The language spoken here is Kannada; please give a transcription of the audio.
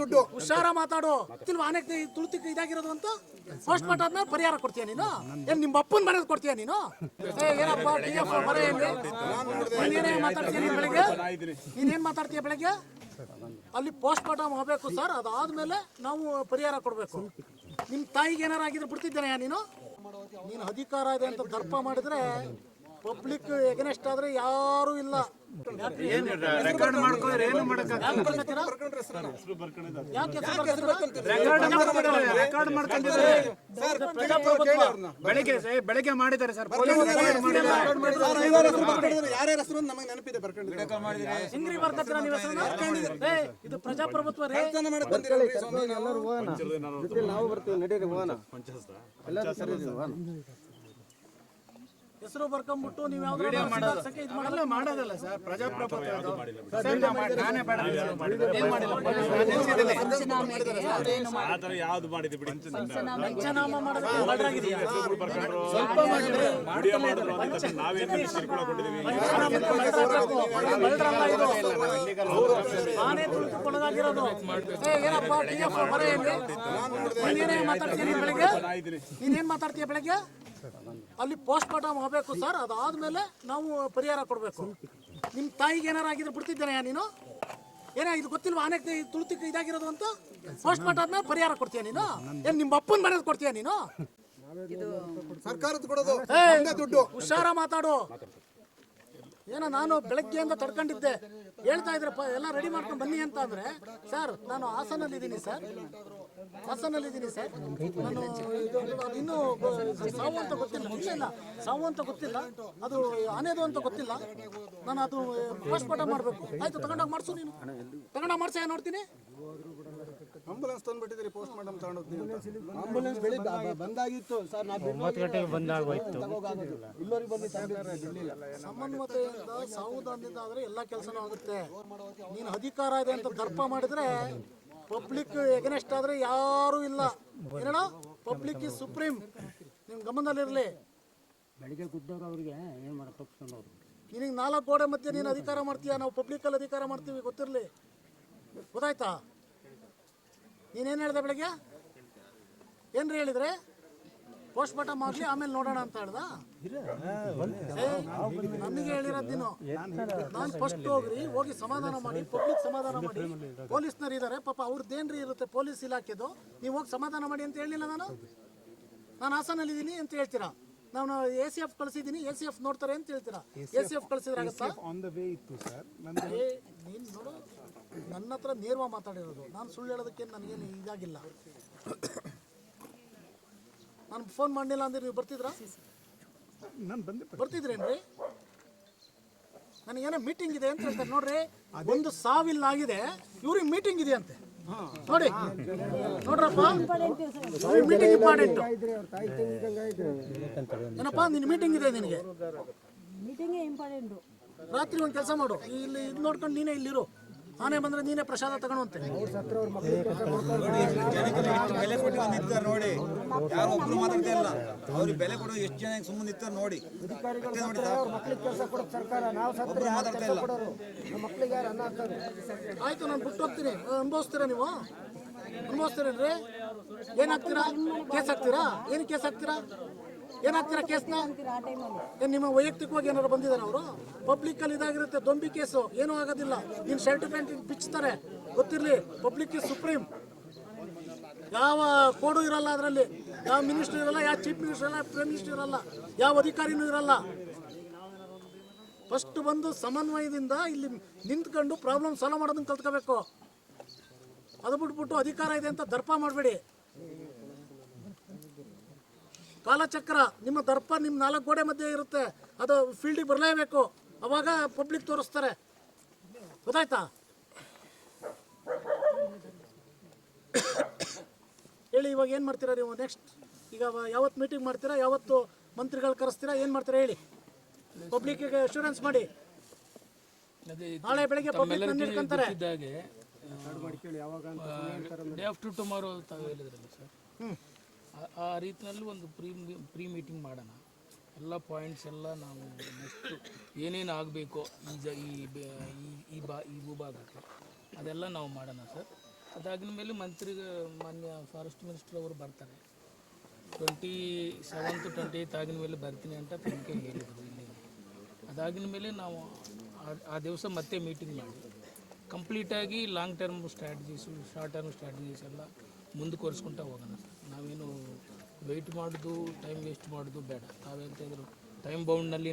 ದುಡ್ಡು. ಹುಷಾರ ಮಾತಾಡು. ತಿಲ್ವ ಆನೆ ತುಳಿತಿ ಇದಾಗಿರೋದು ಅಂತ ಪೋಸ್ಟ್ ಮಾಡ್ ಆದ್ಮೇಲೆ ಪರಿಹಾರ ಕೊಡ್ತೀಯ ನೀನು? ಏನ್ ನಿಮ್ಮ ಅಪ್ಪನ ಮನೆ ಕೊಡ್ತೀಯ ನೀನು? ಏ, ಏನಪ್ಪ ಡಿ ಎಫ್? ನೀನೇನೇ ಮಾತಾಡ್ತೀಯ ನೀನ್ ಬೆಳಗ್ಗೆ? ನೀನೇನ್ ಮಾತಾಡ್ತೀಯ ಬೆಳಗ್ಗೆ? ಅಲ್ಲಿ ಪೋಸ್ಟ್ ಮಾರ್ಟಮ್ ಹೋಗ್ಬೇಕು ಸರ್ ಅದಾದ್ಮೇಲೆ ನಾವು ಪರಿಹಾರ ಕೊಡ್ಬೇಕು. ನಿಮ್ ತಾಯಿಗೆ ಏನಾರ ಆಗಿದ್ರೆ ಬಿಡ್ತಿದ್ದೇನೆ ನೀನು? ನೀನು ಅಧಿಕಾರ ಇದೆ ಅಂತ ದರ್ಪ ಮಾಡಿದ್ರೆ ಪಬ್ಲಿಕ್ ಎಗನೆಸ್ಟ್ ಆದ್ರೆ ಯಾರು ಇಲ್ಲ. ಬೆಳಿಗ್ಗೆ ಸರ್, ಬೆಳಿಗ್ಗೆ ಮಾಡಿದ್ದಾರೆ ಸರ್. ಯಾರ್ಯಾರ ಹೆಸರು ನಮಗೆ ನೆನಪಿದೆ ಇದು ಪ್ರಜಾಪ್ರಭುತ್ವ ರೀ ಕೆಲಸ ಮಾಡಕ್ ಬಂದಿರಲ್ರಿ ಸ್ವಾಮಿ ನಾವು ನಾವು ಬರ್ತೀವಿ ನಡೀರಿ ಹೋಗೋಣ. ಎಲ್ಲರೂ ಸರಿ ಹೋಗೋಣ. ಹೆಸರು ಬರ್ಕೊಂಡ್ಬಿಟ್ಟು ನೀವು ಅಲ್ಲ ಮಾಡೋದಲ್ಲ ಸರ್. ಪ್ರಜಾಪ್ರಭುತ್ವ ಅದು. ಸರ್, ನಾ ಬೇಡ ಏನ್ ಮಾಡಿಲ್ಲ? ನಾನು ನಿಲ್ಸಿದ್ದಿಲ್ಲ. ಆತರ ಯಾವ್ದು ಮಾಡಿದ್ವಿ ಬಿಡಿ ಪಂಚನಾಮ ನಾವೇನು. ನಾನೇ ತುಳಿದುಕೊಳ್ಳೋದಾಗಿರೋದು. ಏನಪ್ಪ ಎಫ್? ನೀನೇನೇ ಮಾತಾಡ್ತೀಯ ನೀನ್ ಬೆಳಗ್ಗೆ? ನೀನೇನ್ ಮಾತಾಡ್ತೀಯ ಬೆಳಗ್ಗೆ? ಅಲ್ಲಿ ಪೋಸ್ಟ್ ಮಾರ್ಟಮ್ ಆಗಬೇಕು ಸರ್ ಅದಾದ್ಮೇಲೆ ನಾವು ಪರಿಹಾರ ಕೊಡಬೇಕು. ನಿಮ್ಮ ತಾಯಿಗೆ ಏನಾರು ಆಗಿದ್ರೆ ಬಿಡ್ತಿದ್ದೇನೆ ನೀನು? ಏನ ಇದು ಗೊತ್ತಿಲ್ವಾ? ಆನೆ ತುಳಿತ ಇದಾಗಿರೋದು ಅಂತ? ಪೋಸ್ಟ್ ಮಾರ್ಟಮ್ ಆದ್ಮೇಲೆ ಪರಿಹಾರ ಕೊಡ್ತೀಯ ನೀನು? ಏನ್ ನಿಮ್ಮ ಅಪ್ಪನ ಮನೇಲಿ ಕೊಡ್ತೀಯ ನೀನು? ಸರ್ಕಾರದ ಕೊಡೋದು ದುಡ್ಡು. ಹುಷಾರ ಮಾತಾಡು. ಏನೋ ನಾನು ಬೆಳಗ್ಗೆಯಿಂದ ತಡ್ಕೊಂಡಿದ್ದೆ. ಹೇಳ್ತಾ ಇದ್ರಪ್ಪ ಎಲ್ಲ ರೆಡಿ ಮಾಡ್ಕೊಂಡು ಬನ್ನಿ ಅಂತ ಅಂದ್ರೆ ಸರ್ ನಾನು ಹಾಸನಲ್ಲಿ ಇದ್ದೀನಿ ಸರ್ ಹಾಸನಲ್ಲಿ ಇದ್ದೀನಿ ಸರ್ ನಾನು ಇನ್ನೂ ಸಾವು ಅಂತ ಗೊತ್ತಿಲ್ಲ ಇಲ್ಲ ಇಲ್ಲ. ಸಾವು ಅಂತ ಗೊತ್ತಿಲ್ಲ. ಅದು ಆನೆದು ಅಂತ ಗೊತ್ತಿಲ್ಲ. ನಾನು ಅದು ಪೋಸ್ಟ್ ಮಾರ್ಟಮ್ ಮಾಡಬೇಕು. ಆಯ್ತು ತಗೊಂಡೋಗಿ ಮಾಡಿಸು ನೀನು. ತಗೊಂಡೋಗಿ ಮಾಡಿಸ ನೋಡ್ತೀನಿ? ಆಂಬುಲೆನ್ಸ್ ತಂದ್ಬಿಟ್ಟಿದ್ದೀರಿ ಪೋಸ್ಟ್ ತಗೊಂಡೋಗ್ತೀನಿ ಆಂಬುಲೆನ್ಸ್ ಬೆಳಿಗ್ಗೆ ಬಂದಾಗಿತ್ತು. ಸರ್ ನಾವು ಒಂಬತ್ತು ಗಂಟೆಗೆ ಬಂದಾಗೋಯ್ತು. ಇಲ್ಲೋರಿಗೆ ಬಂದು ತಂದಿದ್ದಾರೆ ಬಿಡ್ಲಿಲ್ಲ. ಸಮನ್ವತೆಯಿಂದ ಸಾವುದಾನದಿಂದ ಆದ್ರೆ ಎಲ್ಲ ಕೆಲಸನೂ ಆಗುತ್ತೆ. ನೀನು ಅಧಿಕಾರ ಇದೆ ಅಂತ ದರ್ಪ ಮಾಡಿದ್ರೆ ಪಬ್ಲಿಕ್ ಎಗನೆಸ್ಟ್ ಆದ್ರೆ ಯಾರು ಇಲ್ಲ. ಏನೋ ಪಬ್ಲಿಕ್ ಇಸ್ ಸುಪ್ರೀಂ ನಿಮ್ ಗಮನದಲ್ಲಿರಲಿ ಬೆಳಿಗ್ಗೆ ಗುದ್ದವ್ರು ಅವ್ರಿಗೆ ಏನು ಮಾಡೋ ನಿನಗೆ ನಾಲ್ಕು ಗೋಡೆ ಮಧ್ಯೆ ನೀನು ಅಧಿಕಾರ ಮಾಡ್ತೀಯ? ನಾವು ಪಬ್ಲಿಕ್ಕಲ್ಲಿ ಅಧಿಕಾರ ಮಾಡ್ತೀವಿ ಗೊತ್ತಿರಲಿ. ಗೊತ್ತಾಯ್ತಾ? ನೀನೇನು ಹೇಳಿದೆ ಬೆಳಗ್ಗೆ? ಏನ್ರಿ ಹೇಳಿದ್ರೆ? ಪೋಸ್ಟ್ ಮಾರ್ಟಮ್ ಆಗಲಿ ಆಮೇಲೆ ನೋಡೋಣ ಅಂತ ಹೇಳ್ದ? ನನಗೆ ಹೇಳಿರೋದು ನೀನು. ನಾನು ಫಸ್ಟ್ ಹೋಗ್ರಿ ಹೋಗಿ ಸಮಾಧಾನ ಮಾಡಿ ಪಬ್ಲಿಕ್ ಸಮಾಧಾನ ಮಾಡಿ. ಪೊಲೀಸ್ನರು ಇದ್ದಾರೆ ಪಾಪ ಅವ್ರದ್ದೇನ್ರಿ ಇರುತ್ತೆ ಪೊಲೀಸ್ ಇಲಾಖೆದು ನೀವು ಹೋಗಿ ಸಮಾಧಾನ ಮಾಡಿ ಅಂತ ಹೇಳಿಲ್ಲ ನಾನು? ನಾನು ಹಾಸನಲ್ಲಿದ್ದೀನಿ ಅಂತ ಹೇಳ್ತೀರಾ? ನಾನು ಎ ಸಿ ಎಫ್ ಕಳಿಸಿದ್ದೀನಿ ಎ ಸಿ ಎಫ್ ನೋಡ್ತಾರೆ ಅಂತ ಹೇಳ್ತೀರಾ? ಎ ಸಿ ಎಫ್ ಕಳಿಸಿದ್ರೆ ಆನ್ ದ ವೇ ಇತ್ತು ಸರ್ ನೀನ್ ನೋಡು ನನ್ನ ಹತ್ರ ನೇರವಾಗಿ ಮಾತಾಡಿರೋದು. ನಾನು ಸುಳ್ಳು ಹೇಳೋದಕ್ಕೆ ನನಗೇನು ಇದಾಗಿಲ್ಲ. ನಾನು ಫೋನ್ ಮಾಡಲಿಲ್ಲ ಅಂದ್ರೆ ನೀವು ಬರ್ತಿದ್ರಾ? ನಾನು ಬಂದೆ ಬರ್ತಿದ್ರೇನ್ರಿ? ಏನೋ ಮೀಟಿಂಗ್ ಇದೆ ಅಂತ ಹೇಳ್ತಾರೆ. ನೋಡ್ರಿ ಒಂದು ಸಾವಿಲ್ಲ ಆಗಿದೆ ಇವ್ರಿಗೆ ಮೀಟಿಂಗ್ ಇದೆ ಅಂತೆ ನೋಡಿ. ನೋಡ್ರಪ್ಪ. ಮೀಟಿಂಗ್ ಇಂಪಾರ್ಟೆಂಟ್ ಏನಪ್ಪ ನಿನ್ನ ಮೀಟಿಂಗ್ ಇದೆ ನಿನಗೆ? ಮೀಟಿಂಗೇ ಇಂಪಾರ್ಟೆಂಟು ರಾತ್ರಿ ಒಂದು ಕೆಲಸ ಮಾಡು. ಇಲ್ಲಿ ಇದು ನೋಡ್ಕೊಂಡು ನೀನೇ ಇಲ್ಲಿರು. ಆನೆ ಬಂದ್ರೆ ನೀನೇ ಪ್ರಸಾದ ತಗೊಂಡು ಬೆಲೆ ಕೊಟ್ಟು ನಿಂತಾರೆ ನೋಡಿ. ಯಾರು ಒಬ್ರು ಮಾತಾಡ್ತಾ ಇಲ್ಲ. ಅವ್ರಿಗೆ ಬೆಲೆ ಕೊಡೋ ಎಷ್ಟು ಜನ ಸುಮ್ಮನೆ ನಿಂತಾರೆ ನೋಡಿ. ನೋಡಿ ಒಬ್ರು ಮಾತಾಡ್ತಾ ಇಲ್ಲ. ನಮ್ಮ ಮಕ್ಳಿಗೆ ಯಾರು ಅನ್ನ ಹಾಕ್ತಾರೆ? ಆಯ್ತು ನಾನು ಬಿಟ್ಟು ಹೋಗ್ತೀನಿ. ಅನುಭವಿಸ್ತೀರಾ ನೀವು? ಅನುಭವಿಸ್ತೀರೇನ್ರಿ? ಏನಾಗ್ತೀರಾ ಕೇಸ್ ಹಾಕ್ತೀರಾ? ಏನು ಕೇಸ್ ಹಾಕ್ತೀರಾ? ಏನಾಗ್ತೀರಾ ಕೇಸ್ನ? ನಿಮ್ಮ ವೈಯಕ್ತಿಕವಾಗಿ ಏನಾರು ಬಂದಿದ್ದಾರೆ ಅವರು? ಪಬ್ಲಿಕ್ ಅಲ್ಲಿ ಇದಾಗಿರುತ್ತೆ, ದೊಂಬಿ ಕೇಸು. ಏನೂ ಆಗೋದಿಲ್ಲ. ನಿನ್ ಶರ್ಟ್ ಪ್ಯಾಂಟ್ ಬಿಚ್ಚುತ್ತಾರೆ ಗೊತ್ತಿರಲಿ ಪಬ್ಲಿಕ್ ಇಸ್ ಸುಪ್ರೀಂ ಯಾವ ಕೋಡು ಇರಲ್ಲ ಅದರಲ್ಲಿ. ಯಾವ ಮಿನಿಸ್ಟರ್ ಇರಲ್ಲ, ಯಾವ ಚೀಫ್ ಮಿನಿಸ್ಟರ್ ಇರಲ್ಲ ಪ್ರೈಮ್ ಮಿನಿಸ್ಟರ್ ಇರಲ್ಲ, ಯಾವ ಅಧಿಕಾರಿನೂ ಇರಲ್ಲ. ಫಸ್ಟ್ ಬಂದು ಸಮನ್ವಯದಿಂದ ಇಲ್ಲಿ ನಿಂತ್ಕೊಂಡು ಪ್ರಾಬ್ಲಮ್ ಸಾಲ್ವ್ ಮಾಡೋದನ್ನ ಕಲ್ತ್ಕೋಬೇಕು. ಅದು ಬಿಟ್ಬಿಟ್ಟು ಅಧಿಕಾರ ಇದೆ ಅಂತ ದರ್ಪ ಮಾಡಬೇಡಿ. ಕಾಲಚಕ್ರ ನಿಮ್ಮ ದರ್ಪ ನಿಮ್ಮ ನಾಲ್ಕು ಗೋಡೆ ಮಧ್ಯೆ ಇರುತ್ತೆ. ಅದು ಫೀಲ್ಡಿಗೆ ಬರಲೇಬೇಕು. ಅವಾಗ ಪಬ್ಲಿಕ್ ತೋರಿಸ್ತಾರೆ. ಗೊತ್ತಾಯ್ತಾ? ಹೇಳಿ ಇವಾಗ ಏನು ಮಾಡ್ತೀರಾ ನೀವು ನೆಕ್ಸ್ಟ್ ಈಗ ಯಾವತ್ತು ಮೀಟಿಂಗ್ ಮಾಡ್ತೀರಾ? ಯಾವತ್ತು ಮಂತ್ರಿಗಳು ಕರೆಸ್ತೀರಾ? ಏನು ಮಾಡ್ತೀರಾ ಹೇಳಿ? ಪಬ್ಲಿಕ್ಕಿಗೆ ಅಶ್ಯೂರೆನ್ಸ್ ಮಾಡಿ. ನಾಳೆ ಬೆಳಗ್ಗೆ ಪಬ್ಲಿಕ್ ಡೇ ಆಫ್ಟರ್ ಟುಮಾರೋ ತಾವು ಹೇಳಿದ್ರಲ್ಲ ಸರ್. ಆ- ರೀತಿಯಲ್ಲಿ ಒಂದು ಪ್ರೀ ಪ್ರೀ ಮೀಟಿಂಗ್ ಮಾಡೋಣ. ಎಲ್ಲ ಪಾಯಿಂಟ್ಸ್ ಎಲ್ಲ ನಾವು ನೆಕ್ಸ್ಟ್ ಏನೇನು ಆಗಬೇಕು ಈ ಈ ಬೆ- ಈ- ಬಾ, ಈ ಭೂಭಾಗಕ್ಕೆ ಅದೆಲ್ಲ ನಾವು ಮಾಡೋಣ ಸರ್. ಅದಾಗಿನ ಮೇಲೆ ಮಂತ್ರಿಗೆ, ಮಾನ್ಯ ಫಾರೆಸ್ಟ್ ಮಿನಿಸ್ಟರ್ ಅವರು ಬರ್ತಾರೆ. ಟ್ವೆಂಟಿ ಸೆವೆಂತ್ ಟ್ವೆಂಟಿ ಏಯ್ತ್ ಆಗಿನ ಮೇಲೆ ಬರ್ತೀನಿ ಅಂತ ತನಿಖೆ ಹೇಳಿದರು ಇಲ್ಲಿ ಅದಾಗಿನ ಮೇಲೆ ನಾವು ಆ ದಿವಸ ಮತ್ತೆ ಮೀಟಿಂಗ್ ಮಾಡಿ. ಕಂಪ್ಲೀಟಾಗಿ long term strategies short term strategies ಎಲ್ಲ ಮುಂದುವರಿಸ್ಕೊಂತ ಹೋಗೋಣ. ಸರ್ ನಾವೇನು ವೆಯ್ಟ್ ಮಾಡೋದು ಟೈಮ್ ವೇಸ್ಟ್ ಮಾಡೋದು ಬೇಡ. ತಾವೆಂತ ಟೈಮ್ ಬೌಂಡ್ನಲ್ಲಿ